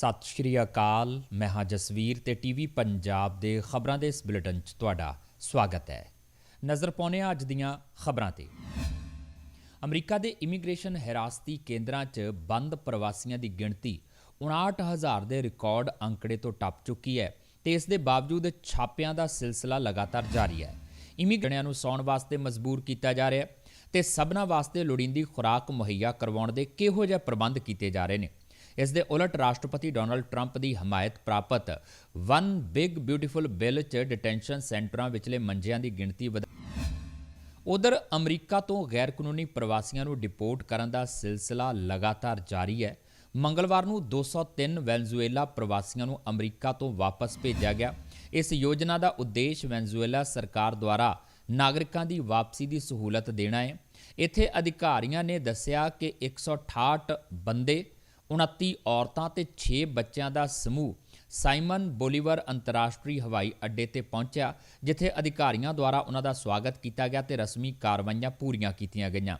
ਸਤਿ ਸ਼੍ਰੀ ਅਕਾਲ, ਮੈਂ ਹਾਂ ਜਸਵੀਰ ਤੇ ਟੀਵੀ ਪੰਜਾਬ ਦੇ ਖਬਰਾਂ ਦੇ ਇਸ ਬੁਲੇਟਿਨ 'ਚ ਤੁਹਾਡਾ ਸਵਾਗਤ ਹੈ। ਨਜ਼ਰ ਪਾਉਂਦੇ ਹਾਂ ਅੱਜ ਦੀਆਂ ਖਬਰਾਂ ਤੇ। ਅਮਰੀਕਾ ਦੇ ਇਮੀਗ੍ਰੇਸ਼ਨ ਹਿਰਾਸਤੀ ਕੇਂਦਰਾਂ 'ਚ ਬੰਦ ਪ੍ਰਵਾਸੀਆਂ ਦੀ ਗਿਣਤੀ 59000 ਦੇ ਰਿਕਾਰਡ ਅੰਕੜੇ ਤੋਂ ਟੱਪ ਚੁੱਕੀ ਹੈ ਤੇ ਇਸ ਦੇ ਬਾਵਜੂਦ ਛਾਪਿਆਂ ਦਾ ਸਿਲਸਿਲਾ ਲਗਾਤਾਰ ਜਾਰੀ ਹੈ। ਇਮੀਗ੍ਰੇਟਾਂ ਨੂੰ ਸੌਣ ਵਾਸਤੇ ਮਜਬੂਰ ਕੀਤਾ ਜਾ ਰਿਹਾ ਹੈ ਤੇ ਸਭਨਾਂ ਵਾਸਤੇ ਲੋੜੀਂਦੀ ਖੁਰਾਕ ਮੁਹੱਈਆ ਕਰਵਾਉਣ ਦੇ ਕਿਹੋ ਜਿਹੇ ਪ੍ਰਬੰਧ ਕੀਤੇ ਜਾ ਰਹੇ ਨੇ? ਇਸ ਦੇ ਉਲਟ ਰਾਸ਼ਟਰਪਤੀ ਡੋਨਲਡ ਟਰੰਪ ਦੀ ਹਮਾਇਤ ਪ੍ਰਾਪਤ। ਵਨ ਬਿਗ ਬਿਊਟੀਫੁਲ ਬਿੱਲ 'ਚ ਡਿਟੈਂਸ਼ਨ ਸੈਂਟਰਾਂ ਵਿਚਲੇ ਮੰਜਿਆਂ ਦੀ ਗਿਣਤੀ ਵਧ ਉਧਰ ਅਮਰੀਕਾ ਤੋਂ ਗੈਰ ਕਾਨੂੰਨੀ ਪ੍ਰਵਾਸੀਆਂ ਨੂੰ ਡਿਪੋਰਟ ਕਰਨ ਦਾ ਸਿਲਸਿਲਾ ਲਗਾਤਾਰ ਜਾਰੀ ਹੈ। ਮੰਗਲਵਾਰ ਨੂੰ 203 ਵੈਨਜ਼ੂਏਲਾ ਪ੍ਰਵਾਸੀਆਂ ਨੂੰ ਅਮਰੀਕਾ ਤੋਂ ਵਾਪਸ ਭੇਜਿਆ ਗਿਆ। ਇਸ ਯੋਜਨਾ ਦਾ ਉਦੇਸ਼ ਵੈਨਜ਼ੂਏਲਾ ਸਰਕਾਰ ਦੁਆਰਾ ਨਾਗਰਿਕਾਂ ਦੀ ਵਾਪਸੀ ਦੀ ਸਹੂਲਤ ਦੇਣਾ ਹੈ। ਇੱਥੇ ਅਧਿਕਾਰੀਆਂ ਨੇ ਦੱਸਿਆ ਕਿ 168 ਬੰਦੇ 29 ਔਰਤਾਂ ਤੇ 6 ਬੱਚਿਆਂ ਦਾ ਸਮੂਹ ਸਾਈਮਨ ਬੋਲੀਵਰ ਅੰਤਰਰਾਸ਼ਟਰੀ ਹਵਾਈ ਅੱਡੇ ਤੇ ਪਹੁੰਚਿਆ, ਜਿੱਥੇ ਅਧਿਕਾਰੀਆਂ ਦੁਆਰਾ ਉਹਨਾਂ ਦਾ ਸਵਾਗਤ ਕੀਤਾ ਗਿਆ ਤੇ ਰਸਮੀ ਕਾਰਵਾਈਆਂ ਪੂਰੀਆਂ ਕੀਤੀਆਂ ਗਈਆਂ।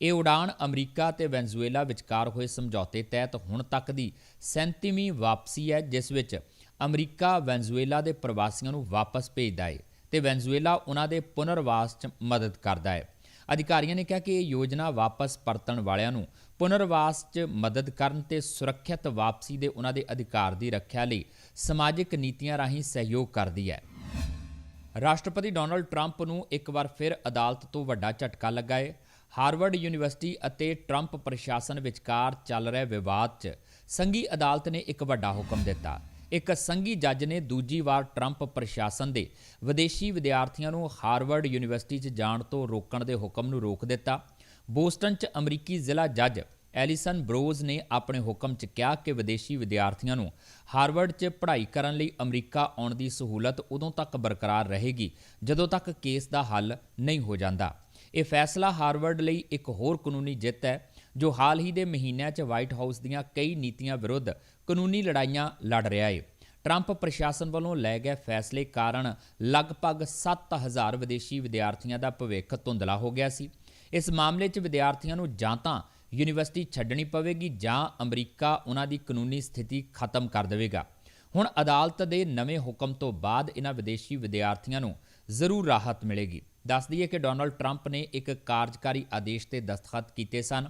ਇਹ ਉਡਾਣ ਅਮਰੀਕਾ ਤੇ ਵੈਨਜ਼ੂਏਲਾ ਵਿਚਕਾਰ ਹੋਏ ਸਮਝੌਤੇ ਤਹਿਤ ਹੁਣ ਤੱਕ ਦੀ 37ਵੀਂ ਵਾਪਸੀ ਹੈ, ਜਿਸ ਵਿੱਚ ਅਮਰੀਕਾ ਵੈਨਜ਼ੂਏਲਾ ਦੇ ਪ੍ਰਵਾਸੀਆਂ ਨੂੰ ਵਾਪਸ ਭੇਜਦਾ ਹੈ ਤੇ ਵੈਨਜ਼ੂਏਲਾ ਉਹਨਾਂ ਦੇ ਪੁਨਰਵਾਸ 'ਚ ਮਦਦ ਕਰਦਾ ਹੈ ਅਧਿਕਾਰੀਆਂ ਨੇ ਕਿਹਾ ਕਿ ਇਹ ਯੋਜਨਾ ਵਾਪਸ ਪਰਤਣ ਵਾਲਿਆਂ ਨੂੰ ਪੁਨਰਵਾਸ 'ਚ ਮਦਦ ਕਰਨ ਤੇ ਸੁਰੱਖਿਅਤ ਵਾਪਸੀ ਦੇ ਉਹਨਾਂ ਦੇ ਅਧਿਕਾਰ ਦੀ ਰੱਖਿਆ ਲਈ ਸਮਾਜਿਕ ਨੀਤੀਆਂ ਰਾਹੀਂ ਸਹਿਯੋਗ ਕਰਦੀ ਹੈ। ਰਾਸ਼ਟਰਪਤੀ ਡੋਨਲਡ ਟਰੰਪ ਨੂੰ ਇੱਕ ਵਾਰ ਫਿਰ ਅਦਾਲਤ ਤੋਂ ਵੱਡਾ ਝਟਕਾ ਲੱਗਾ ਹੈ ਹਾਰਵਰਡ ਯੂਨੀਵਰਸਿਟੀ ਅਤੇ ਟਰੰਪ ਪ੍ਰਸ਼ਾਸਨ ਵਿਚਕਾਰ ਚੱਲ ਰਿਹਾ ਵਿਵਾਦ 'ਚ ਸੰਘੀ ਅਦਾਲਤ ਨੇ ਇੱਕ ਵੱਡਾ ਹੁਕਮ ਦਿੱਤਾ। ਇੱਕ ਸੰਘੀ ਜੱਜ ਨੇ ਦੂਜੀ ਵਾਰ ਟਰੰਪ ਪ੍ਰਸ਼ਾਸਨ ਦੇ ਵਿਦੇਸ਼ੀ ਵਿਦਿਆਰਥੀਆਂ ਨੂੰ ਹਾਰਵਰਡ ਯੂਨੀਵਰਸਿਟੀ 'ਚ ਜਾਣ ਤੋਂ ਰੋਕਣ ਦੇ ਹੁਕਮ ਨੂੰ ਰੋਕ ਦਿੱਤਾ। ਬੋਸਟਨ 'ਚ ਅਮਰੀਕੀ ਜ਼ਿਲ੍ਹਾ ਜੱਜ ਐਲੀਸਨ ਬਰੋਜ਼ ਨੇ ਆਪਣੇ ਹੁਕਮ 'ਚ ਕਿਹਾ ਕਿ ਵਿਦੇਸ਼ੀ ਵਿਦਿਆਰਥੀਆਂ ਨੂੰ ਹਾਰਵਰਡ 'ਚ ਪੜ੍ਹਾਈ ਕਰਨ ਲਈ ਅਮਰੀਕਾ ਆਉਣ ਦੀ ਸਹੂਲਤ ਉਦੋਂ ਤੱਕ ਬਰਕਰਾਰ ਰਹੇਗੀ, ਜਦੋਂ ਤੱਕ ਕੇਸ ਦਾ ਹੱਲ ਨਹੀਂ ਹੋ ਜਾਂਦਾ। ਇਹ ਫੈਸਲਾ ਹਾਰਵਰਡ ਲਈ ਇੱਕ ਹੋਰ ਕਾਨੂੰਨੀ ਜਿੱਤ ਹੈ, ਜੋ ਹਾਲ ਹੀ ਦੇ ਮਹੀਨਿਆਂ 'ਚ ਵਾਈਟ ਹਾਊਸ ਦੀਆਂ ਕਈ ਨੀਤੀਆਂ ਵਿਰੁੱਧ ਕਾਨੂੰਨੀ ਲੜਾਈਆਂ ਲੜ ਰਿਹਾ ਹੈ ਟਰੰਪ ਪ੍ਰਸ਼ਾਸਨ ਵੱਲੋਂ ਲਏ ਗਏ ਫੈਸਲੇ ਕਾਰਨ ਲਗਭਗ 7000 ਵਿਦੇਸ਼ੀ ਵਿਦਿਆਰਥੀਆਂ ਦਾ ਭਵਿੱਖ ਧੁੰਦਲਾ ਹੋ ਗਿਆ ਸੀ। ਇਸ ਮਾਮਲੇ 'ਚ ਵਿਦਿਆਰਥੀਆਂ ਨੂੰ ਜਾਂ ਤਾਂ ਯੂਨੀਵਰਸਿਟੀ ਛੱਡਣੀ ਪਵੇਗੀ ਜਾਂ ਅਮਰੀਕਾ ਉਹਨਾਂ ਦੀ ਕਾਨੂੰਨੀ ਸਥਿਤੀ ਖਤਮ ਕਰ ਦੇਵੇਗਾ। ਹੁਣ ਅਦਾਲਤ ਦੇ ਨਵੇਂ ਹੁਕਮ ਤੋਂ ਬਾਅਦ ਇਹਨਾਂ ਵਿਦੇਸ਼ੀ ਵਿਦਿਆਰਥੀਆਂ ਨੂੰ ਜ਼ਰੂਰ ਰਾਹਤ ਮਿਲੇਗੀ। ਦੱਸ ਦਈਏ ਕਿ ਡੋਨਲਡ ਟਰੰਪ ਨੇ ਇੱਕ ਕਾਰਜਕਾਰੀ ਆਦੇਸ਼ ਤੇ ਦਸਤਖਤ ਕੀਤੇ ਸਨ,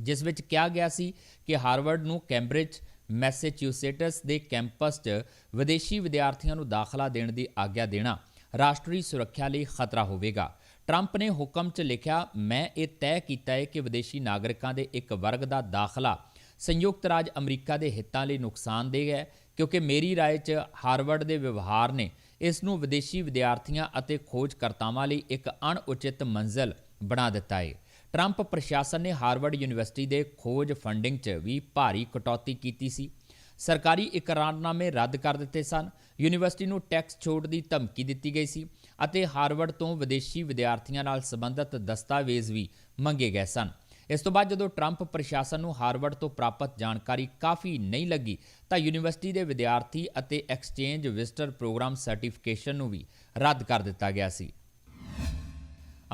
ਜਿਸ ਵਿੱਚ ਕਿਹਾ ਗਿਆ ਸੀ ਕਿ ਹਾਰਵਰਡ ਨੂੰ ਕੈਂਬਰਿਜ, ਮੈਸੇਚਿਊਸੇਟਸ ਦੇ ਕੈਂਪਸ 'ਚ ਵਿਦੇਸ਼ੀ ਵਿਦਿਆਰਥੀਆਂ ਨੂੰ ਦਾਖਲਾ ਦੇਣ ਦੀ ਆਗਿਆ ਦੇਣਾ ਰਾਸ਼ਟਰੀ ਸੁਰੱਖਿਆ ਲਈ ਖਤਰਾ ਹੋਵੇਗਾ। ਟਰੰਪ ਨੇ ਹੁਕਮ 'ਚ ਲਿਖਿਆ ਮੈਂ ਇਹ ਤੈਅ ਕੀਤਾ ਹੈ ਕਿ ਵਿਦੇਸ਼ੀ ਨਾਗਰਿਕਾਂ ਦੇ ਇੱਕ ਵਰਗ ਦਾ ਦਾਖਲਾ ਸੰਯੁਕਤ ਰਾਜ ਅਮਰੀਕਾ ਦੇ ਹਿੱਤਾਂ ਲਈ ਨੁਕਸਾਨਦੇਹ ਹੈ ਕਿਉਂਕਿ ਮੇਰੀ رائے 'ਚ ਹਾਰਵਰਡ ਦੇ ਵਿਵਹਾਰ ਨੇ ਇਸ ਨੂੰ ਵਿਦੇਸ਼ੀ ਵਿਦਿਆਰਥੀਆਂ ਅਤੇ ਖੋਜਕਰਤਾਵਾਂ ਲਈ ਇੱਕ ਅਣਉਚਿਤ ਮੰਜ਼ਲ ਬਣਾ ਦਿੱਤਾ ਹੈ ਟਰੰਪ ਪ੍ਰਸ਼ਾਸਨ ਨੇ ਹਾਰਵਰਡ ਯੂਨੀਵਰਸਿਟੀ ਦੇ ਖੋਜ ਫੰਡਿੰਗ 'ਚ ਵੀ ਭਾਰੀ ਕਟੌਤੀ ਕੀਤੀ ਸੀ ਸਰਕਾਰੀ ਇਕਰਾਰਨਾਮੇ ਰੱਦ ਕਰ ਦਿੱਤੇ ਸਨ ਯੂਨੀਵਰਸਿਟੀ ਨੂੰ ਟੈਕਸ ਛੋਟ ਦੀ ਧਮਕੀ ਦਿੱਤੀ ਗਈ ਸੀ ਅਤੇ ਹਾਰਵਰਡ ਤੋਂ ਵਿਦੇਸ਼ੀ ਵਿਦਿਆਰਥੀਆਂ ਨਾਲ ਸੰਬੰਧਿਤ ਦਸਤਾਵੇਜ਼ ਵੀ ਮੰਗੇ ਗਏ ਸਨ। ਇਸ ਤੋਂ ਬਾਅਦ ਜਦੋਂ ਟਰੰਪ ਪ੍ਰਸ਼ਾਸਨ ਨੂੰ ਹਾਰਵਰਡ ਤੋਂ ਪ੍ਰਾਪਤ ਜਾਣਕਾਰੀ ਕਾਫੀ ਨਹੀਂ ਲੱਗੀ, ਤਾਂ ਯੂਨੀਵਰਸਿਟੀ ਦੇ ਵਿਦਿਆਰਥੀ ਅਤੇ ਐਕਸਚੇਂਜ ਵਿਜ਼ਟਰ ਪ੍ਰੋਗਰਾਮ ਸਰਟੀਫਿਕੇਸ਼ਨ ਨੂੰ ਵੀ ਰੱਦ ਕਰ ਦਿੱਤਾ ਗਿਆ ਸੀ।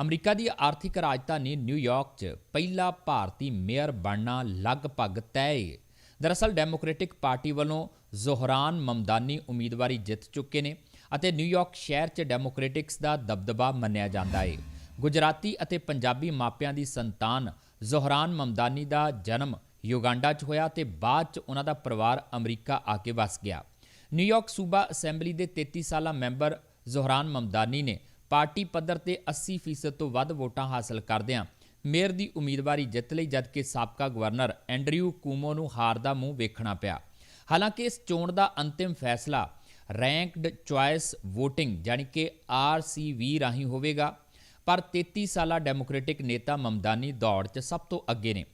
ਅਮਰੀਕਾ ਦੀ ਆਰਥਿਕ ਰਾਜਧਾਨੀ ਨਿਊਯਾਰਕ 'ਚ ਪਹਿਲਾ ਭਾਰਤੀ ਮੇਅਰ ਬਣਨਾ ਲਗਭਗ ਤੈਅ ਹੈ ਦਰਅਸਲ ਡੈਮੋਕ੍ਰੈਟਿਕ ਪਾਰਟੀ ਵੱਲੋਂ ਜ਼ੋਹਰਾਨ ਮਮਦਾਨੀ ਉਮੀਦਵਾਰੀ ਜਿੱਤ ਚੁੱਕੇ ਨੇ। ਅਤੇ ਨਿਊਯਾਰਕ ਸ਼ਹਿਰ 'ਚ ਡੈਮੋਕ੍ਰੈਟਿਕਸ ਦਾ ਦਬਦਬਾ ਮੰਨਿਆ ਜਾਂਦਾ ਏ। ਗੁਜਰਾਤੀ ਅਤੇ ਪੰਜਾਬੀ ਮਾਪਿਆਂ ਦੀ ਸੰਤਾਨ ਜ਼ੋਹਰਾਨ ਮਮਦਾਨੀ ਦਾ ਜਨਮ ਯੁਗਾਂਡਾ 'ਚ ਹੋਇਆ ਤੇ ਬਾਅਦ 'ਚ ਉਹਨਾਂ ਦਾ ਪਰਿਵਾਰ ਅਮਰੀਕਾ ਆ ਕੇ ਵਸ ਗਿਆ। ਨਿਊਯਾਰਕ ਸੂਬਾ ਅਸੈਂਬਲੀ ਦੇ 33 ਸਾਲਾ ਮੈਂਬਰ ਜ਼ੋਹਰਾਨ ਮਮਦਾਨੀ ਨੇ ਪਾਰਟੀ ਪੱਧਰ ਤੇ 80% ਤੋਂ ਵੱਧ ਵੋਟਾਂ ਹਾਸਲ ਕਰਦਿਆਂ ਮੇਅਰ ਦੀ ਉਮੀਦਵਾਰੀ ਜਿੱਤ ਲਈ ਜਦਕਿ ਸਾਬਕਾ ਗਵਰਨਰ ਐਂਡਰਿਊ ਕੂਮੋ ਨੂੰ ਹਾਰ ਦਾ ਮੂੰਹ ਵੇਖਣਾ ਪਿਆ। ਹਾਲਾਂਕਿ ਇਸ ਚੋਣ ਦਾ ਅੰਤਿਮ ਫੈਸਲਾ ਰੈਂਕਡ ਚੁਆਇਸ VOTING ਯਾਨੀ ਕਿ RCV ਰਾਹੀਂ ਹੋਵੇਗਾ। ਪਰ 33 ਸਾਲਾ ਡੈਮੋਕ੍ਰੈਟਿਕ ਨੇਤਾ ਮਮਦਾਨੀ ਦੌੜ 'ਚ ਸਭ ਤੋਂ ਅੱਗੇ ਨੇ।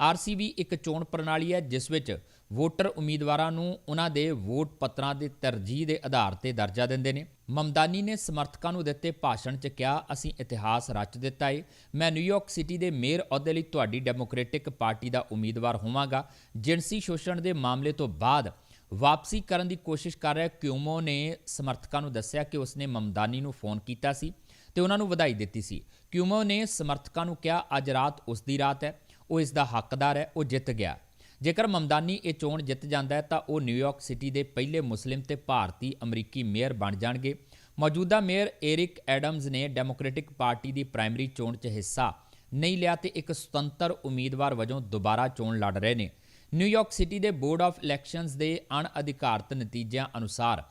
ਆਰਸੀਬੀ ਇੱਕ ਚੋਣ ਪ੍ਰਣਾਲੀ ਹੈ, ਜਿਸ ਵਿੱਚ ਵੋਟਰ ਉਮੀਦਵਾਰਾਂ ਨੂੰ ਉਹਨਾਂ ਦੇ ਵੋਟ ਪੱਤਰਾਂ ਦੇ ਤਰਜੀਹ ਦੇ ਆਧਾਰ ਤੇ ਦਰਜਾ ਦਿੰਦੇ ਨੇ। ਮਮਦਾਨੀ ਨੇ ਸਮਰਥਕਾਂ ਨੂੰ ਦਿੱਤੇ ਭਾਸ਼ਣ 'ਚ ਕਿਹਾ, ਅਸੀਂ ਇਤਿਹਾਸ ਰਚ ਦਿੱਤਾ ਏ। ਮੈਂ ਨਿਊਯਾਰਕ ਸਿਟੀ ਦੇ ਮੇਅਰ ਅਹੁਦੇ ਲਈ ਤੁਹਾਡੀ ਡੈਮੋਕ੍ਰੈਟਿਕ ਪਾਰਟੀ ਦਾ ਉਮੀਦਵਾਰ ਹੋਵਾਂਗਾ। ਜਿਣਸੀ ਸ਼ੋਸ਼ਣ ਦੇ ਮਾਮਲੇ ਤੋਂ ਬਾਅਦ ਵਾਪਸੀ ਕਰਨ ਦੀ ਕੋਸ਼ਿਸ਼ ਕਰ ਰਿਹਾ ਕਿਊਮੋ ਨੇ ਸਮਰਥਕਾਂ ਨੂੰ ਦੱਸਿਆ ਕਿ ਉਸਨੇ ਮਮਦਾਨੀ ਨੂੰ ਫੋਨ ਕੀਤਾ ਸੀ ਤੇ ਉਹਨਾਂ ਨੂੰ ਵਧਾਈ ਦਿੱਤੀ ਸੀ। ਕਿਊਮੋ ਨੇ ਸਮਰਥਕਾਂ ਨੂੰ ਕਿਹਾ, ਅੱਜ ਰਾਤ ਉਸ ਦੀ ਰਾਤ ਹੈ, ਉਹ ਇਸ ਦਾ ਹੱਕਦਾਰ ਹੈ, ਉਹ ਜਿੱਤ ਗਿਆ। ਜੇਕਰ ਮਮਦਾਨੀ ਇਹ ਚੋਣ ਜਿੱਤ ਜਾਂਦਾ ਹੈ, ਤਾਂ ਉਹ ਨਿਊਯਾਰਕ ਸਿਟੀ ਦੇ ਪਹਿਲੇ ਮੁਸਲਿਮ ਤੇ ਭਾਰਤੀ ਅਮਰੀਕੀ ਮੇਅਰ ਬਣ ਜਾਣਗੇ। ਮੌਜੂਦਾ ਮੇਅਰ ਏਰਿਕ ਐਡਮਜ਼ ਨੇ ਡੈਮੋਕ੍ਰੈਟਿਕ ਪਾਰਟੀ ਦੀ ਪ੍ਰਾਇਮਰੀ ਚੋਣ 'ਚ ਹਿੱਸਾ ਨਹੀਂ ਲਿਆ ਤੇ ਇੱਕ ਸੁਤੰਤਰ ਉਮੀਦਵਾਰ ਵਜੋਂ ਦੁਬਾਰਾ ਚੋਣ ਲੜ ਰਹੇ ਨੇ। ਨਿਊਯਾਰਕ ਸਿਟੀ ਦੇ ਬੋਰਡ ਆਫ ਇਲੈਕਸ਼ਨਸ ਦੇ ਅਣਅਧਿਕਾਰਤ ਨਤੀਜਿਆਂ ਅਨੁਸਾਰ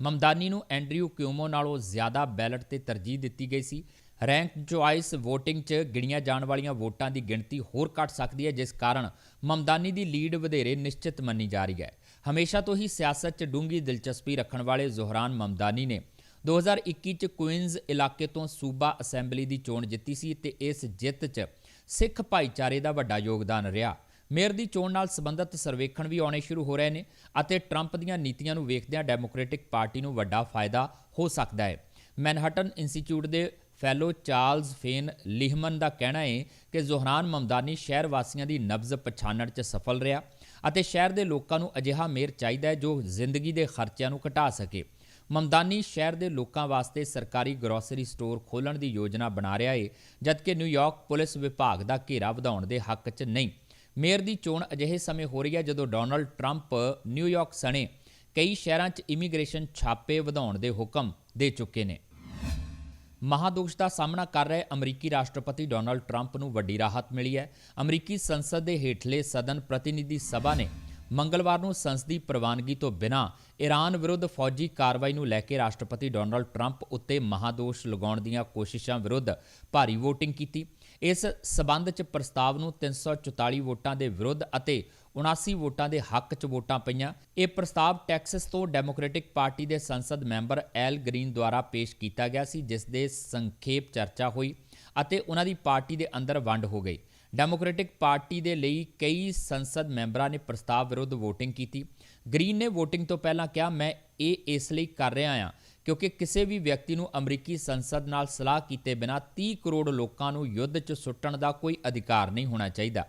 ਮਮਦਾਨੀ ਨੂੰ ਐਂਡਰਿਊ ਕਿਊਮੋ ਨਾਲੋਂ ਜ਼ਿਆਦਾ ਬੈਲਟ ਤੇ ਤਰਜੀਹ ਦਿੱਤੀ ਗਈ ਸੀ। ਰੈਂਕ ਚੁਆਇਸ VOTING 'ਚ ਗਿਣੀਆਂ ਜਾਣ ਵਾਲੀਆਂ ਵੋਟਾਂ ਦੀ ਗਿਣਤੀ ਹੋਰ ਘਟ ਸਕਦੀ ਹੈ, ਜਿਸ ਕਾਰਨ ਮਮਦਾਨੀ ਦੀ ਲੀਡ ਵਧੇਰੇ ਨਿਸ਼ਚਿਤ ਮੰਨੀ ਜਾ ਰਹੀ ਹੈ। ਹਮੇਸ਼ਾ ਤੋਂ ਹੀ ਸਿਆਸਤ 'ਚ ਡੂੰਗੀ ਦਿਲਚਸਪੀ ਰੱਖਣ ਵਾਲੇ ਜ਼ੋਹਰਾਨ ਮਮਦਾਨੀ ਨੇ 2021 'ਚ ਕੁਇਨਜ਼ ਇਲਾਕੇ ਤੋਂ ਸੂਬਾ ਅਸੈਂਬਲੀ ਦੀ ਚੋਣ ਜਿੱਤੀ ਸੀ ਤੇ ਇਸ ਜਿੱਤ 'ਚ ਸਿੱਖ ਭਾਈਚਾਰੇ ਦਾ ਵੱਡਾ ਯੋਗਦਾਨ ਰਿਹਾ। ਮੇਅਰ ਦੀ ਚੋਣ ਨਾਲ ਸੰਬੰਧਿਤ ਸਰਵੇਖਣ ਵੀ ਆਉਣੇ ਸ਼ੁਰੂ ਹੋ ਰਹੇ ਨੇ ਅਤੇ ਟਰੰਪ ਦੀਆਂ ਨੀਤੀਆਂ ਨੂੰ ਵੇਖਦਿਆਂ ਡੈਮੋਕ੍ਰੈਟਿਕ ਪਾਰਟੀ ਨੂੰ ਵੱਡਾ ਫਾਇਦਾ ਹੋ ਸਕਦਾ ਹੈ। ਮੈਨਹਟਨ ਇੰਸਟੀਚਿਊਟ ਦੇ ਫੈਲੋ ਚਾਰਲਸ ਫੇਨ ਲਿਹਮਨ ਦਾ ਕਹਿਣਾ ਹੈ ਕਿ ਜ਼ੋਹਰਾਨ ਮਮਦਾਨੀ ਸ਼ਹਿਰ ਵਾਸੀਆਂ ਦੀ ਨਬਜ਼ ਪਛਾਣਨ 'ਚ ਸਫਲ ਰਿਹਾ ਅਤੇ ਸ਼ਹਿਰ ਦੇ ਲੋਕਾਂ ਨੂੰ ਅਜਿਹਾ ਮੇਅਰ ਚਾਹੀਦਾ ਹੈ ਜੋ ਜ਼ਿੰਦਗੀ ਦੇ ਖਰਚਿਆਂ ਨੂੰ ਘਟਾ ਸਕੇ। ਮਮਦਾਨੀ ਸ਼ਹਿਰ ਦੇ ਲੋਕਾਂ ਵਾਸਤੇ ਸਰਕਾਰੀ ਗਰੋਸਰੀ ਸਟੋਰ ਖੋਲ੍ਹਣ ਦੀ ਯੋਜਨਾ ਬਣਾ ਰਿਹਾ ਹੈ, ਜਦਕਿ ਨਿਊਯਾਰਕ ਪੁਲਿਸ ਵਿਭਾਗ ਦਾ ਘੇਰਾ ਵਧਾਉਣ ਦੇ ਹੱਕ 'ਚ ਨਹੀਂ। ਮੇਅਰ ਦੀ ਚੋਣ ਅਜਿਹੇ ਸਮੇਂ ਹੋ ਰਹੀ ਹੈ ਜਦੋਂ ਡੋਨਲਡ ਟਰੰਪ ਨਿਊਯਾਰਕ ਸਣੇ ਕਈ ਸ਼ਹਿਰਾਂ 'ਚ ਇਮੀਗ੍ਰੇਸ਼ਨ ਛਾਪੇ ਵਧਾਉਣ ਦੇ ਹੁਕਮ ਦੇ ਚੁੱਕੇ ਨੇ। ਮਹਾਦੋਸ਼ ਦਾ ਸਾਹਮਣਾ ਕਰ ਰਹੇ ਅਮਰੀਕੀ ਰਾਸ਼ਟਰਪਤੀ ਡੋਨਲਡ ਟਰੰਪ ਨੂੰ ਵੱਡੀ ਰਾਹਤ ਮਿਲੀ ਹੈ। ਅਮਰੀਕੀ ਸੰਸਦ ਦੇ ਹੇਠਲੇ ਸਦਨ ਪ੍ਰਤੀਨਿਧੀ ਸਭਾ ਨੇ ਮੰਗਲਵਾਰ ਨੂੰ ਸੰਸਦੀ ਪ੍ਰਵਾਨਗੀ ਤੋਂ ਬਿਨਾਂ ਈਰਾਨ ਵਿਰੁੱਧ ਫੌਜੀ ਕਾਰਵਾਈ ਨੂੰ ਲੈ ਕੇ ਰਾਸ਼ਟਰਪਤੀ ਡੋਨਲਡ ਟਰੰਪ ਉੱਤੇ ਮਹਾਦੋਸ਼ ਲਗਾਉਣ ਦੀਆਂ ਕੋਸ਼ਿਸ਼ਾਂ ਵਿਰੁੱਧ ਭਾਰੀ VOTING ਕੀਤੀ। ਇਸ ਸਬੰਧ 'ਚ ਪ੍ਰਸਤਾਵ ਨੂੰ 344 ਵੋਟਾਂ ਦੇ ਵਿਰੁੱਧ ਅਤੇ 79 ਵੋਟਾਂ ਦੇ ਹੱਕ 'ਚ ਵੋਟਾਂ ਪਈਆਂ। ਇਹ ਪ੍ਰਸਤਾਵ ਟੈਕਸਸ ਤੋਂ ਡੈਮੋਕ੍ਰੈਟਿਕ ਪਾਰਟੀ ਦੇ ਸੰਸਦ ਮੈਂਬਰ ਐਲ ਗ੍ਰੀਨ ਦੁਆਰਾ ਪੇਸ਼ ਕੀਤਾ ਗਿਆ ਸੀ, ਜਿਸ ਦੇ ਸੰਖੇਪ ਚਰਚਾ ਹੋਈ ਅਤੇ ਉਹਨਾਂ ਦੀ ਪਾਰਟੀ ਦੇ ਅੰਦਰ ਵੰਡ ਹੋ ਗਈ। ਡੈਮੋਕ੍ਰੈਟਿਕ ਪਾਰਟੀ ਦੇ ਲਈ ਕਈ ਸੰਸਦ ਮੈਂਬਰਾਂ ਨੇ ਪ੍ਰਸਤਾਵ ਵਿਰੁੱਧ VOTING ਕੀਤੀ। ਗ੍ਰੀਨ ਨੇ VOTING ਤੋਂ ਪਹਿਲਾਂ ਕਿਹਾ, ਮੈਂ ਇਹ ਇਸ ਲਈ ਕਰ ਰਿਹਾ ਹਾਂ ਕਿਉਂਕਿ ਕਿਸੇ ਵੀ ਵਿਅਕਤੀ ਨੂੰ ਅਮਰੀਕੀ ਸੰਸਦ ਨਾਲ ਸਲਾਹ ਕੀਤੇ ਬਿਨਾਂ 30 ਕਰੋੜ ਲੋਕਾਂ ਨੂੰ ਯੁੱਧ 'ਚ ਸੁੱਟਣ ਦਾ ਕੋਈ ਅਧਿਕਾਰ ਨਹੀਂ ਹੋਣਾ ਚਾਹੀਦਾ।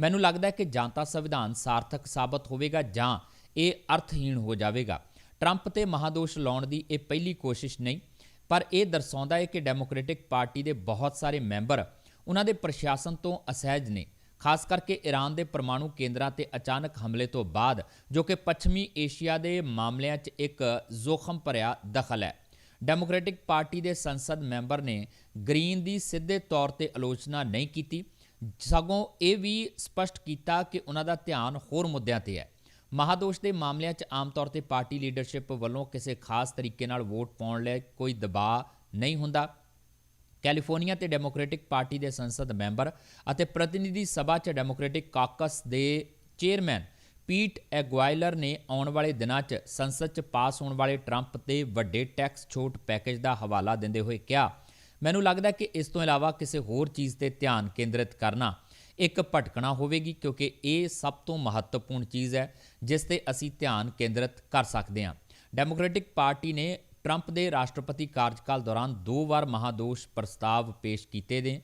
ਮੈਨੂੰ ਲੱਗਦਾ ਹੈ ਕਿ ਜਾਂ ਤਾਂ ਸੰਵਿਧਾਨ ਸਾਰਥਕ ਸਾਬਤ ਹੋਵੇਗਾ ਜਾਂ ਇਹ ਅਰਥਹੀਣ ਹੋ ਜਾਵੇਗਾ। ਟਰੰਪ ਤੇ ਮਹਾਦੋਸ਼ ਲਾਉਣ ਦੀ ਇਹ ਪਹਿਲੀ ਕੋਸ਼ਿਸ਼ ਨਹੀਂ, ਪਰ ਇਹ ਦਰਸਾਉਂਦਾ ਹੈ ਕਿ ਡੈਮੋਕ੍ਰੈਟਿਕ ਪਾਰਟੀ ਦੇ ਬਹੁਤ ਸਾਰੇ ਮੈਂਬਰ, ਉਹਨਾਂ ਦੇ ਪ੍ਰਸ਼ਾਸਨ ਤੋਂ ਅਸਹਿਜ ਨੇ। ਖਾਸ ਕਰਕੇ ਈਰਾਨ ਦੇ ਪਰਮਾਣੂ ਕੇਂਦਰਾਂ ਤੇ ਅਚਾਨਕ ਹਮਲੇ ਤੋਂ ਬਾਅਦ, ਜੋ ਕਿ ਪੱਛਮੀ ਏਸ਼ੀਆ ਦੇ ਮਾਮਲਿਆਂ 'ਚ ਇੱਕ ਜ਼ੋਖਮ ਭਰਿਆ ਦਖਲ ਹੈ। ਡੈਮੋਕ੍ਰੈਟਿਕ ਪਾਰਟੀ ਦੇ ਸੰਸਦ ਮੈਂਬਰ ਨੇ ਗ੍ਰੀਨ ਦੀ ਸਿੱਧੇ ਤੌਰ ਤੇ ਆਲੋਚਨਾ ਨਹੀਂ ਕੀਤੀ। ਸਗੋਂ ਇਹ ਵੀ ਸਪਸ਼ਟ ਕੀਤਾ ਕਿ ਉਹਨਾਂ ਦਾ ਧਿਆਨ ਹੋਰ ਮੁੱਦਿਆਂ ਤੇ ਹੈ। ਮਹਾਦੋਸ਼ ਦੇ ਮਾਮਲਿਆਂ 'ਚ ਆਮ ਤੌਰ ਤੇ ਪਾਰਟੀ ਲੀਡਰਸ਼ਿਪ ਵੱਲੋਂ ਕਿਸੇ ਖਾਸ ਤਰੀਕੇ ਨਾਲ ਵੋਟ ਪਾਉਣ ਲਈ ਕੋਈ ਦਬਾਅ ਨਹੀਂ ਹੁੰਦਾ। ਕੈਲੀਫੋਰਨੀਆ ਤੇ ਡੈਮੋਕ੍ਰੈਟਿਕ ਪਾਰਟੀ ਦੇ ਸੰਸਦ ਮੈਂਬਰ ਅਤੇ ਪ੍ਰਤੀਨਿਧੀ ਸਭਾ 'ਚ ਡੈਮੋਕ੍ਰੈਟਿਕ ਕਾਕਸ ਦੇ ਚੇਅਰਮੈਨ ਪੀਟ ਐਗਵਾਇਲਰ ਨੇ ਆਉਣ ਵਾਲੇ ਦਿਨਾਂ 'ਚ ਸੰਸਦ 'ਚ ਪਾਸ ਹੋਣ ਵਾਲੇ ਟਰੰਪ ਤੇ ਵੱਡੇ ਟੈਕਸ ਛੋਟ ਪੈਕੇਜ ਦਾ ਹਵਾਲਾ ਦਿੰਦੇ ਹੋਏ ਕਿਹਾ। ਮੈਨੂੰ ਲੱਗਦਾ ਕਿ ਇਸ ਤੋਂ ਇਲਾਵਾ ਕਿਸੇ ਹੋਰ ਚੀਜ਼ ਤੇ ਧਿਆਨ ਕੇਂਦਰਿਤ ਕਰਨਾ ਇੱਕ ਭਟਕਣਾ ਹੋਵੇਗੀ ਕਿਉਂਕਿ ਇਹ ਸਭ ਤੋਂ ਮਹੱਤਵਪੂਰਨ ਚੀਜ਼ ਹੈ ਜਿਸ ਤੇ ਅਸੀਂ ਧਿਆਨ ਕੇਂਦਰਿਤ ਕਰ ਸਕਦੇ ਹਾਂ। ਡੈਮੋਕ੍ਰੈਟਿਕ ਪਾਰਟੀ ਨੇ ਟਰੰਪ ਦੇ ਰਾਸ਼ਟਰਪਤੀ ਕਾਰਜਕਾਲ ਦੌਰਾਨ ਦੋ ਵਾਰ ਮਹਾਦੋਸ਼ ਪ੍ਰਸਤਾਵ ਪੇਸ਼ ਕੀਤੇ ਨੇ।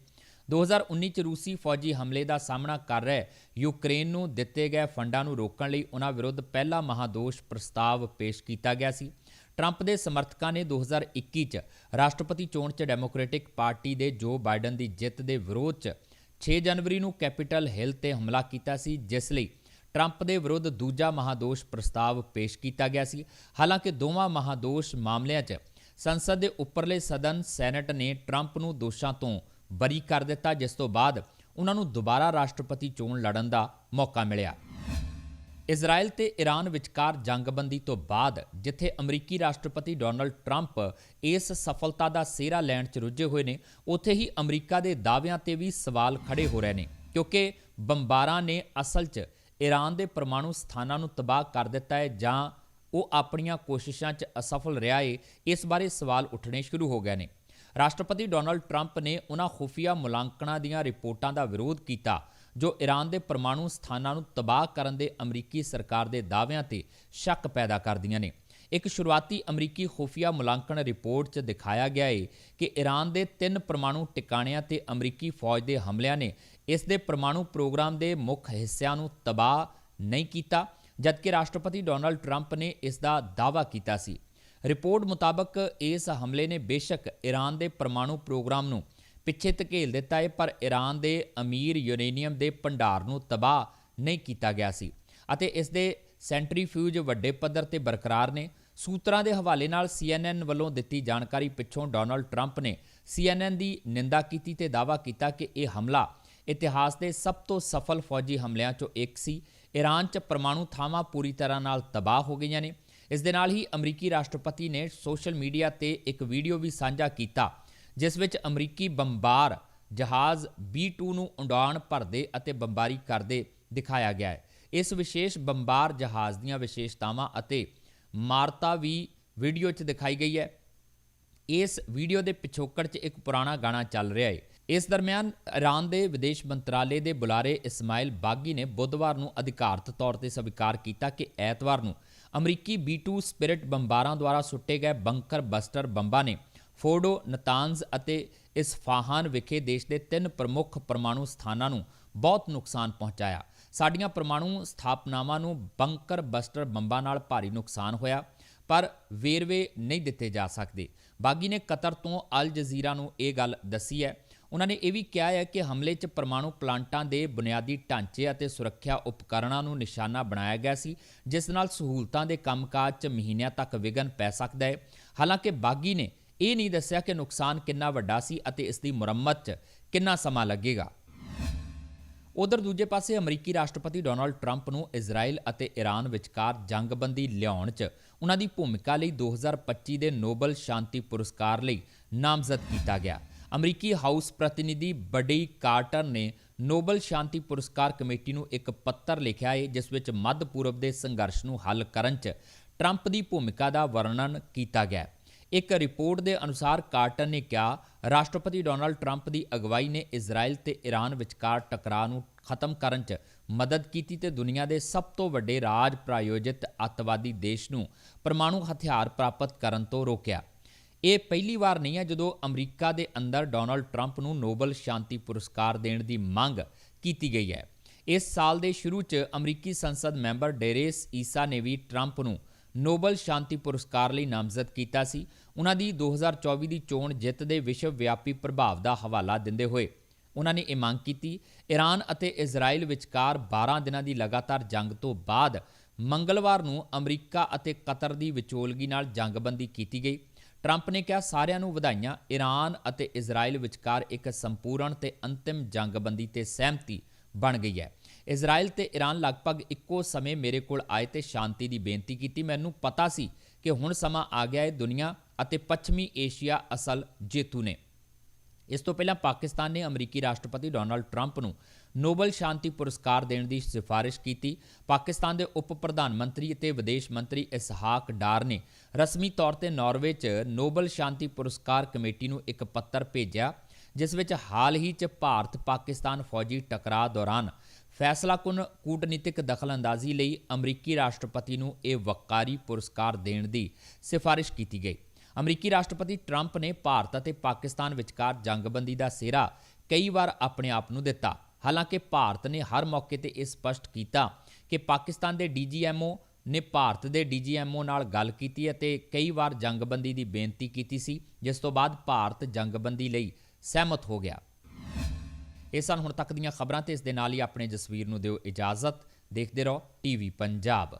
2019 ਚ ਰੂਸੀ ਫੌਜੀ ਹਮਲੇ ਦਾ ਸਾਹਮਣਾ ਕਰ ਰਹੇ ਯੂਕਰੇਨ ਨੂੰ ਦਿੱਤੇ ਗਏ ਫੰਡਾਂ ਨੂੰ ਰੋਕਣ ਲਈ ਉਹਨਾਂ ਵਿਰੁੱਧ ਪਹਿਲਾ ਮਹਾਦੋਸ਼ ਪ੍ਰਸਤਾਵ ਪੇਸ਼ ਕੀਤਾ ਗਿਆ ਸੀ। ਟਰੰਪ ਦੇ ਸਮਰਥਕਾਂ ਨੇ 2021 ਚ ਰਾਸ਼ਟਰਪਤੀ ਚੋਣ 'ਚ ਡੈਮੋਕ੍ਰੈਟਿਕ ਪਾਰਟੀ ਦੇ ਜੋ ਬਾਈਡਨ ਦੀ ਜਿੱਤ ਦੇ ਵਿਰੋਧ 'ਚ 6 ਜਨਵਰੀ ਨੂੰ ਕੈਪੀਟਲ ਹਿੱਲ ਤੇ ਹਮਲਾ ਕੀਤਾ ਸੀ, ਜਿਸ ਲਈ ਟਰੰਪ ਦੇ ਵਿਰੁੱਧ ਦੂਜਾ ਮਹਾਦੋਸ਼ ਪ੍ਰਸਤਾਵ ਪੇਸ਼ ਕੀਤਾ ਗਿਆ ਸੀ। ਹਾਲਾਂਕਿ ਦੋਵਾਂ ਮਹਾਦੋਸ਼ ਮਾਮਲਿਆਂ 'ਚ ਸੰਸਦ ਦੇ ਉੱਪਰਲੇ ਸਦਨ ਸੈਨੇਟ ਨੇ ਟਰੰਪ ਨੂੰ ਦੋਸ਼ਾਂ ਤੋਂ ਬਰੀ ਕਰ ਦਿੱਤਾ, ਜਿਸ ਤੋਂ ਬਾਅਦ ਉਹਨਾਂ ਨੂੰ ਦੁਬਾਰਾ ਰਾਸ਼ਟਰਪਤੀ ਚੋਣ ਲੜਨ ਦਾ ਮੌਕਾ ਮਿਲਿਆ। ਇਜ਼ਰਾਈਲ ਤੇ ਈਰਾਨ ਵਿਚਕਾਰ ਜੰਗਬੰਦੀ ਤੋਂ ਬਾਅਦ, ਜਿੱਥੇ ਅਮਰੀਕੀ ਰਾਸ਼ਟਰਪਤੀ ਡੋਨਲਡ ਟਰੰਪ ਇਸ ਸਫਲਤਾ ਦਾ ਸਿਹਰਾ ਲੈਣ 'ਚ ਰੁੱਝੇ ਹੋਏ ਨੇ, ਉੱਥੇ ਹੀ ਅਮਰੀਕਾ ਦੇ ਦਾਅਵਿਆਂ ਤੇ ਵੀ ਸਵਾਲ ਖੜੇ ਹੋ ਰਹੇ ਨੇ, ਕਿਉਂਕਿ ਬੰਬਾਰਾਂ ਨੇ ਅਸਲ 'ਚ ਈਰਾਨ ਦੇ ਪਰਮਾਣੂ ਸਥਾਨਾਂ ਨੂੰ ਤਬਾਹ ਕਰ ਦਿੱਤਾ ਹੈ ਜਾਂ ਉਹ ਆਪਣੀਆਂ ਕੋਸ਼ਿਸ਼ਾਂ 'ਚ ਅਸਫਲ ਰਿਹਾ ਏ, ਇਸ ਬਾਰੇ ਸਵਾਲ ਉੱਠਣੇ ਸ਼ੁਰੂ ਹੋ ਗਏ ਨੇ। ਰਾਸ਼ਟਰਪਤੀ ਡੋਨਲਡ ਟਰੰਪ ਨੇ ਉਹਨਾਂ ਖੁਫੀਆ ਮੁਲਾਂਕਣਾਂ ਦੀਆਂ ਰਿਪੋਰਟਾਂ ਦਾ ਵਿਰੋਧ ਕੀਤਾ, ਜੋ ਈਰਾਨ ਦੇ ਪਰਮਾਣੂ ਸਥਾਨਾਂ ਨੂੰ ਤਬਾਹ ਕਰਨ ਦੇ ਅਮਰੀਕੀ ਸਰਕਾਰ ਦੇ ਦਾਅਵਿਆਂ ਤੇ ਸ਼ੱਕ ਪੈਦਾ ਕਰਦੀਆਂ ਨੇ। ਇੱਕ ਸ਼ੁਰੂਆਤੀ ਅਮਰੀਕੀ ਖੁਫੀਆ ਮੁਲਾਂਕਣ ਰਿਪੋਰਟ 'ਚ ਦਿਖਾਇਆ ਗਿਆ ਹੈ ਕਿ ਈਰਾਨ ਦੇ ਤਿੰਨ ਪਰਮਾਣੂ ਟਿਕਾਣਿਆਂ ਤੇ ਅਮਰੀਕੀ ਫੌਜ ਦੇ ਹਮਲਿਆਂ ਨੇ ਇਸ ਦੇ ਪਰਮਾਣੂ ਪ੍ਰੋਗਰਾਮ ਦੇ ਮੁੱਖ ਹਿੱਸਿਆਂ ਨੂੰ ਤਬਾਹ ਨਹੀਂ ਕੀਤਾ, ਜਦਕਿ ਰਾਸ਼ਟਰਪਤੀ ਡੋਨਲਡ ਟਰੰਪ ਨੇ ਇਸ ਦਾ ਦਾਅਵਾ ਕੀਤਾ ਸੀ। ਰਿਪੋਰਟ ਮੁਤਾਬਕ ਇਸ ਹਮਲੇ ਨੇ ਬੇਸ਼ੱਕ ਈਰਾਨ ਦੇ ਪਰਮਾਣੂ ਪ੍ਰੋਗਰਾਮ ਨੂੰ ਪਿੱਛੇ ਧਕੇਲ ਦਿੱਤਾ ਹੈ ਪਰ ਈਰਾਨ ਦੇ ਅਮੀਰ ਯੂਰੇਨੀਅਮ ਦੇ ਭੰਡਾਰ ਨੂੰ ਤਬਾਹ ਨਹੀਂ ਕੀਤਾ ਗਿਆ ਸੀ ਅਤੇ ਇਸ ਦੇ ਸੈਂਟਰੀਫਿਊਜ ਵੱਡੇ ਪੱਧਰ ਤੇ ਬਰਕਰਾਰ ਨੇ। ਸੂਤਰਾਂ ਦੇ ਹਵਾਲੇ ਨਾਲ CNN ਵੱਲੋਂ ਦਿੱਤੀ ਜਾਣਕਾਰੀ ਪਿੱਛੋਂ ਡੋਨਲਡ ਟਰੰਪ ਨੇ CNN ਦੀ ਨਿੰਦਾ ਕੀਤੀ ਤੇ ਦਾਅਵਾ ਕੀਤਾ ਕਿ ਇਹ ਹਮਲਾ ਇਤਿਹਾਸ ਦੇ ਸਭ ਤੋਂ ਸਫਲ ਫੌਜੀ ਹਮਲਿਆਂ ਚੋਂ ਇੱਕ ਸੀ। ਈਰਾਨ 'ਚ ਪਰਮਾਣੂ ਥਾਵਾਂ ਪੂਰੀ ਤਰ੍ਹਾਂ ਨਾਲ ਤਬਾਹ ਹੋ ਗਈਆਂ ਨੇ। ਇਸ ਦੇ ਨਾਲ ਹੀ ਅਮਰੀਕੀ ਰਾਸ਼ਟਰਪਤੀ ਨੇ ਸੋਸ਼ਲ ਮੀਡੀਆ ਤੇ ਇੱਕ ਵੀਡੀਓ ਵੀ ਸਾਂਝਾ ਕੀਤਾ, ਜਿਸ ਵਿੱਚ ਅਮਰੀਕੀ ਬੰਬਾਰ ਜਹਾਜ਼ B2 ਨੂੰ ਉਡਾਣ, ਭਰਦੇ ਅਤੇ ਬੰਬਾਰੀ ਕਰਦੇ ਦਿਖਾਇਆ ਗਿਆ ਹੈ। ਇਸ ਵਿਸ਼ੇਸ਼ ਬੰਬਾਰ ਜਹਾਜ਼ ਦੀਆਂ ਵਿਸ਼ੇਸ਼ਤਾਵਾਂ ਅਤੇ ਮਾਰਤਾ ਵੀ ਵੀਡੀਓ 'ਚ ਦਿਖਾਈ ਗਈ ਹੈ। ਇਸ ਵੀਡੀਓ ਦੇ ਪਿਛੋਕੜ 'ਚ ਇੱਕ ਪੁਰਾਣਾ ਗਾਣਾ ਚੱਲ ਰਿਹਾ ਹੈ। ਇਸ ਦਰਮਿਆਨ ਇਰਾਨ ਦੇ ਵਿਦੇਸ਼ ਮੰਤਰਾਲੇ ਦੇ ਬੁਲਾਰੇ ਇਸਮਾਇਲ ਬਾਗੀ ਨੇ ਬੁੱਧਵਾਰ ਨੂੰ ਅਧਿਕਾਰਤ ਤੌਰ ਤੇ ਸਵੀਕਾਰ ਕੀਤਾ ਕਿ ਐਤਵਾਰ ਨੂੰ ਅਮਰੀਕੀ B2 ਸਪਿਰਿਟ ਬੰਬਾਰਾਂ ਦੁਆਰਾ ਸੁੱਟੇ ਗਏ ਬੰਕਰ ਬਸਟਰ ਬੰਬਾਂ ਨੇ ਫੋਰਡੋ, ਨਤਾਨਜ਼ ਅਤੇ ਇਸਫਾਹਾਨ ਵਿਖੇ ਦੇਸ਼ ਦੇ ਤਿੰਨ ਪ੍ਰਮੁੱਖ ਪਰਮਾਣੂ ਸਥਾਨਾਂ ਨੂੰ ਬਹੁਤ ਨੁਕਸਾਨ ਪਹੁੰਚਾਇਆ। ਸਾਡੀਆਂ ਪਰਮਾਣੂ ਸਥਾਪਨਾਵਾਂ ਨੂੰ ਬੰਕਰ ਬਸਟਰ ਬੰਬਾਂ ਨਾਲ ਭਾਰੀ ਨੁਕਸਾਨ ਹੋਇਆ, ਪਰ ਵੇਰਵੇ ਨਹੀਂ ਦਿੱਤੇ ਜਾ ਸਕਦੇ। ਬਾਗੀ ਨੇ ਕਤਰ ਤੋਂ ਅਲ ਜਜ਼ੀਰਾ ਨੂੰ ਇਹ ਗੱਲ ਦੱਸੀ ਹੈ ਉਹਨਾਂ ਨੇ ਇਹ ਵੀ ਕਿਹਾ ਹੈ ਕਿ ਹਮਲੇ 'ਚ ਪਰਮਾਣੂ ਪਲਾਂਟਾਂ ਦੇ ਬੁਨਿਆਦੀ ਢਾਂਚੇ ਅਤੇ ਸੁਰੱਖਿਆ ਉਪਕਰਣਾਂ ਨੂੰ ਨਿਸ਼ਾਨਾ ਬਣਾਇਆ ਗਿਆ ਸੀ, ਜਿਸ ਨਾਲ ਸਹੂਲਤਾਂ ਦੇ ਕੰਮਕਾਜ 'ਚ ਮਹੀਨਿਆਂ ਤੱਕ ਵਿਘਨ ਪੈ ਸਕਦਾ ਹੈ। ਹਾਲਾਂਕਿ ਬਾਗੀ ਨੇ ਇਹ ਨਹੀਂ ਦੱਸਿਆ ਕਿ ਨੁਕਸਾਨ ਕਿੰਨਾ ਵੱਡਾ ਸੀ ਅਤੇ ਇਸ ਦੀ ਮੁਰੰਮਤ 'ਚ ਕਿੰਨਾ ਸਮਾਂ ਲੱਗੇਗਾ। ਉਧਰ ਦੂਜੇ ਪਾਸੇ ਅਮਰੀਕੀ ਰਾਸ਼ਟਰਪਤੀ ਡੋਨਾਲਡ ਟਰੰਪ ਨੂੰ ਇਜ਼ਰਾਈਲ ਅਤੇ ਈਰਾਨ ਵਿਚਕਾਰ ਜੰਗਬੰਦੀ ਲਿਆਉਣ 'ਚ ਉਹਨਾਂ ਦੀ ਭੂਮਿਕਾ ਲਈ 2025 ਦੇ ਨੋਬਲ ਸ਼ਾਂਤੀ ਪੁਰਸਕਾਰ ਲਈ ਨਾਮਜ਼ਦ ਕੀਤਾ ਗਿਆ। ਅਮਰੀਕੀ ਹਾਊਸ ਪ੍ਰਤੀਨਿਧੀ ਬਡੀ ਕਾਰਟਰ ਨੇ ਨੋਬਲ ਸ਼ਾਂਤੀ ਪੁਰਸਕਾਰ ਕਮੇਟੀ ਨੂੰ ਇੱਕ ਪੱਤਰ ਲਿਖਿਆ ਹੈ, ਜਿਸ ਵਿੱਚ ਮੱਧ ਪੂਰਬ ਦੇ ਸੰਘਰਸ਼ ਨੂੰ ਹੱਲ ਕਰਨ 'ਚ ਟਰੰਪ ਦੀ ਭੂਮਿਕਾ ਦਾ ਵਰਣਨ ਕੀਤਾ ਗਿਆ ਹੈ। ਇੱਕ ਰਿਪੋਰਟ ਦੇ ਅਨੁਸਾਰ ਕਾਰਟਰ ਨੇ ਕਿਹਾ, ਰਾਸ਼ਟਰਪਤੀ ਡੋਨਲਡ ਟਰੰਪ ਦੀ ਅਗਵਾਈ ਨੇ ਇਜ਼ਰਾਈਲ ਤੇ ਈਰਾਨ ਵਿਚਕਾਰ ਟਕਰਾਅ ਨੂੰ ਖਤਮ ਕਰਨ 'ਚ ਮਦਦ ਕੀਤੀ ਤੇ ਦੁਨੀਆ ਦੇ ਸਭ ਤੋਂ ਵੱਡੇ ਰਾਜ ਪ੍ਰਾਯੋਜਿਤ ਅੱਤਵਾਦੀ ਦੇਸ਼ ਨੂੰ ਪਰਮਾਣੂ ਹਥਿਆਰ ਪ੍ਰਾਪਤ ਕਰਨ ਤੋਂ ਰੋਕਿਆ। ਇਹ ਪਹਿਲੀ ਵਾਰ ਨਹੀਂ ਹੈ ਜਦੋਂ ਅਮਰੀਕਾ ਦੇ ਅੰਦਰ ਡੋਨਲਡ ਟਰੰਪ ਨੂੰ ਨੋਬਲ ਸ਼ਾਂਤੀ ਪੁਰਸਕਾਰ ਦੇਣ ਦੀ ਮੰਗ ਕੀਤੀ ਗਈ ਹੈ। ਇਸ ਸਾਲ ਦੇ ਸ਼ੁਰੂ 'ਚ ਅਮਰੀਕੀ ਸੰਸਦ ਮੈਂਬਰ ਡੇਰੇਸ ਈਸਾ ਨੇ ਵੀ ਟਰੰਪ ਨੂੰ ਨੋਬਲ ਸ਼ਾਂਤੀ ਪੁਰਸਕਾਰ ਲਈ ਨਾਮਜ਼ਦ ਕੀਤਾ ਸੀ। ਉਹਨਾਂ ਦੀ 2024 ਦੀ ਚੋਣ ਜਿੱਤ ਦੇ ਵਿਸ਼ਵ ਵਿਆਪੀ ਪ੍ਰਭਾਵ ਦਾ ਹਵਾਲਾ ਦਿੰਦੇ ਹੋਏ ਉਹਨਾਂ ਨੇ ਇਹ ਮੰਗ ਕੀਤੀ ਈਰਾਨ ਅਤੇ ਇਜ਼ਰਾਈਲ ਵਿਚਕਾਰ 12 ਦਿਨਾਂ ਦੀ ਲਗਾਤਾਰ ਜੰਗ ਤੋਂ ਬਾਅਦ ਮੰਗਲਵਾਰ ਨੂੰ ਅਮਰੀਕਾ ਅਤੇ ਕਤਰ ਦੀ ਵਿਚੋਲਗੀ ਨਾਲ ਜੰਗਬੰਦੀ ਕੀਤੀ ਗਈ। ਟਰੰਪ ਨੇ ਕਿਹਾ, ਸਾਰਿਆਂ ਨੂੰ ਵਧਾਈਆਂ। ਈਰਾਨ ਅਤੇ ਇਜ਼ਰਾਈਲ ਵਿਚਕਾਰ ਇੱਕ ਸੰਪੂਰਨ ਤੇ ਅੰਤਿਮ ਜੰਗਬੰਦੀ ਤੇ ਸਹਿਮਤੀ ਬਣ ਗਈ ਹੈ। ਇਜ਼ਰਾਈਲ ਤੇ ਈਰਾਨ ਲਗਭਗ ਇੱਕੋ ਸਮੇਂ ਮੇਰੇ ਕੋਲ ਆਏ ਤੇ ਸ਼ਾਂਤੀ ਦੀ ਬੇਨਤੀ ਕੀਤੀ। ਮੈਨੂੰ ਪਤਾ ਸੀ ਕਿ ਹੁਣ ਸਮਾਂ ਆ ਗਿਆ ਹੈ, ਦੁਨੀਆ ਅਤੇ ਪੱਛਮੀ ਏਸ਼ੀਆ ਅਸਲ ਜੇਤੂ ਨੇ। ਇਸ ਤੋਂ ਪਹਿਲਾਂ ਪਾਕਿਸਤਾਨ ਨੇ ਅਮਰੀਕੀ ਰਾਸ਼ਟਰਪਤੀ ਡੋਨਾਲਡ ਟਰੰਪ ਨੂੰ ਨੋਬਲ ਸ਼ਾਂਤੀ ਪੁਰਸਕਾਰ ਦੇਣ ਦੀ ਸਿਫਾਰਿਸ਼ ਕੀਤੀ। ਪਾਕਿਸਤਾਨ ਦੇ ਉਪ ਪ੍ਰਧਾਨ ਮੰਤਰੀ ਅਤੇ ਵਿਦੇਸ਼ ਮੰਤਰੀ ਇਸਹਾਕ ਡਾਰ ਨੇ ਰਸਮੀ ਤੌਰ ਤੇ ਨਾਰਵੇ 'ਚ ਨੋਬਲ ਸ਼ਾਂਤੀ ਪੁਰਸਕਾਰ ਕਮੇਟੀ ਨੂੰ ਇੱਕ ਪੱਤਰ ਭੇਜਿਆ, ਜਿਸ ਵਿੱਚ ਹਾਲ ਹੀ 'ਚ ਭਾਰਤ ਪਾਕਿਸਤਾਨ ਫੌਜੀ ਟਕਰਾਅ ਦੌਰਾਨ ਫੈਸਲਾਕੁਨ ਕੂਟਨੀਤਿਕ ਦਖਲਅੰਦਾਜ਼ੀ ਲਈ ਅਮਰੀਕੀ ਰਾਸ਼ਟਰਪਤੀ ਨੂੰ ਇਹ ਵਕਾਰੀ ਪੁਰਸਕਾਰ ਦੇਣ ਦੀ ਸਿਫਾਰਿਸ਼ ਕੀਤੀ ਗਈ। ਅਮਰੀਕੀ ਰਾਸ਼ਟਰਪਤੀ ਟਰੰਪ ਨੇ ਭਾਰਤ ਅਤੇ ਪਾਕਿਸਤਾਨ ਵਿਚਕਾਰ ਜੰਗਬੰਦੀ ਦਾ ਸਿਹਰਾ ਕਈ ਵਾਰ ਆਪਣੇ ਆਪ ਨੂੰ ਦਿੱਤਾ। ਹਾਲਾਂਕਿ ਭਾਰਤ ਨੇ ਹਰ ਮੌਕੇ ਤੇ ਇਹ ਸਪਸ਼ਟ ਕੀਤਾ ਕਿ ਪਾਕਿਸਤਾਨ ਦੇ ਡੀਜੀਐਮਓ ਨੇ ਭਾਰਤ ਦੇ ਡੀਜੀਐਮਓ ਨਾਲ ਗੱਲ ਕੀਤੀ ਅਤੇ ਕਈ ਵਾਰ ਜੰਗਬੰਦੀ ਦੀ ਬੇਨਤੀ ਕੀਤੀ ਸੀ, ਜਿਸ ਤੋਂ ਬਾਅਦ ਭਾਰਤ ਜੰਗਬੰਦੀ ਲਈ ਸਹਿਮਤ ਹੋ ਗਿਆ। ਇਹ ਸਨ ਹੁਣ ਤੱਕ ਦੀਆਂ ਖਬਰਾਂ ਤੇ ਇਸ ਦੇ ਨਾਲ ਹੀ ਆਪਣੇ ਜਸਵੀਰ ਨੂੰ ਦਿਓ ਇਜਾਜ਼ਤ। ਦੇਖਦੇ ਰਹੋ ਟੀਵੀ ਪੰਜਾਬ।